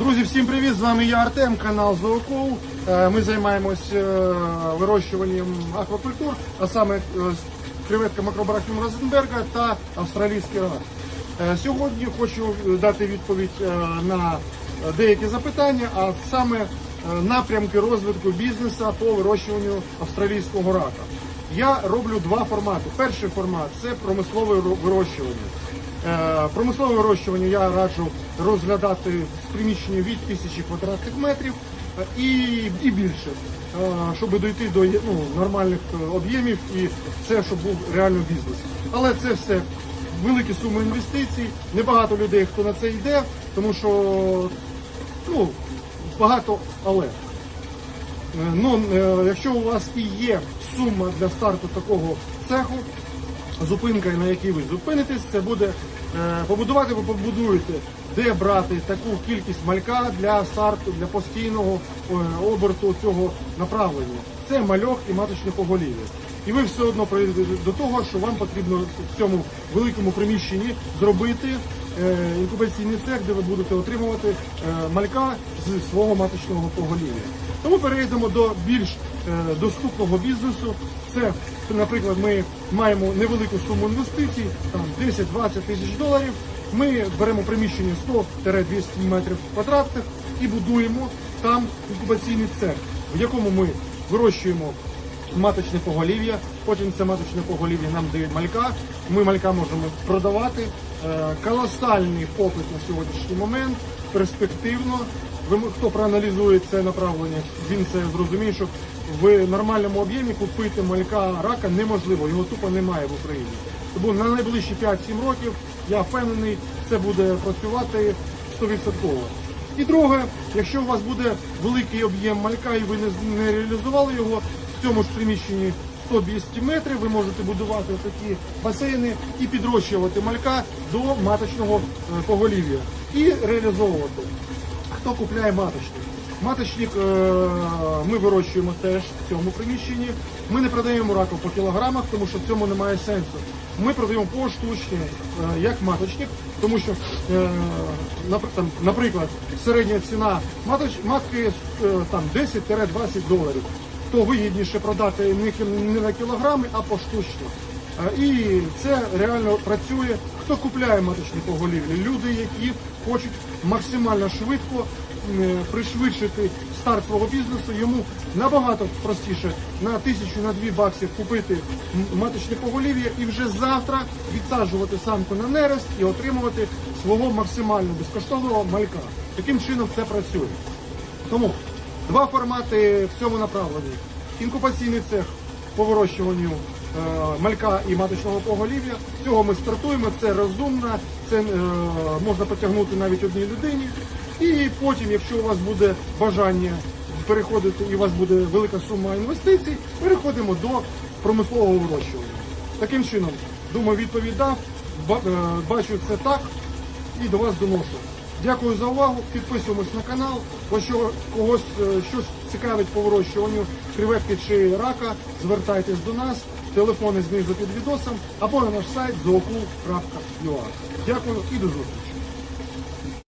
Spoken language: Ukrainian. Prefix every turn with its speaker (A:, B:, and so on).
A: Друзі, всім привіт! З вами я Артем, канал Зоокол. Е, Ми займаємось е, вирощуванням аквакультур, а саме е, креветка макробарахіум Розенберга та австралійський рак. Сьогодні хочу дати відповідь на деякі запитання, а саме напрямки розвитку бізнесу по вирощуванню австралійського рака. Я роблю два формати. Перший формат це промислове вирощування. Е, Промислове вирощування я раджу розглядати з приміщення від тисячі квадратних метрів е, і, і більше, е, щоб дойти до ну, нормальних об'ємів і це, щоб був реально бізнес. Але це все великі суми інвестицій. Небагато людей, хто на це йде, тому що ну, багато але. Ну, якщо у вас і є сума для старту такого цеху, зупинка, на якій ви зупинитесь, це буде е, побудувати, ви побудуєте, де брати таку кількість малька для старту, для постійного е, оберту цього направлення. Це мальок і маточне поголів'я. І ви все одно прийдете до того, що вам потрібно в цьому великому приміщенні зробити інкубаційний цех, де ви будете отримувати е, малька з свого маточного поголів'я. Тому перейдемо до більш е, доступного бізнесу. Це, наприклад, ми маємо невелику суму інвестицій, там 10-20 тисяч доларів. Ми беремо приміщення 100-200 метрів квадратних і будуємо там інкубаційний цех, в якому ми вирощуємо маточне поголів'я. Потім це маточне поголів'я нам дає малька. Ми малька можемо продавати. Е, Колосальний попит на сьогоднішній момент, перспективно. Хто проаналізує це направлення, він це зрозуміє, що в нормальному об'ємі купити малька рака неможливо, його тупо немає в Україні. Тому на найближчі 5-7 років я впевнений, це буде працювати 100%. І друге, якщо у вас буде великий об'єм малька і ви не реалізували його в цьому ж приміщенні 100-200 метрів, ви можете будувати такі басейни і підрощувати малька до маточного е, поголів'я і реалізовувати. Хто купляє маточник? Маточник е, ми вирощуємо теж в цьому приміщенні. Ми не продаємо раку по кілограмах, тому що в цьому немає сенсу. Ми продаємо поштучно, е, як маточник, тому що, наприклад, середня ціна матки там 10-20 доларів. То вигідніше продати не на кілограми, а поштучно. І це реально працює. Хто купляє маточні поголів'я? Люди, які хочуть максимально швидко е, пришвидшити старт свого бізнесу, йому набагато простіше на тисячу на дві баксів купити маточне поголів'я і вже завтра відсаджувати самку на нерест і отримувати свого максимально безкоштовного малька. Таким чином це працює. Тому два формати в цьому направленні. Інкубаційний цех по вирощуванню е, малька і маточного поголів'я. Цього ми стартуємо, це розумно, це е, можна потягнути навіть одній людині. І потім, якщо у вас буде бажання переходити і у вас буде велика сума інвестицій, переходимо до промислового вирощування. Таким чином, думаю, відповідь дав. Ба- е, Бачу це так і до вас доношу. Дякую за увагу. Підписуємось на канал. Якщо когось е, щось цікавить по вирощуванню креветки чи рака, звертайтесь до нас. Телефони знизу під відосом або на наш сайт zookul.ua. Дякую і до зустрічі.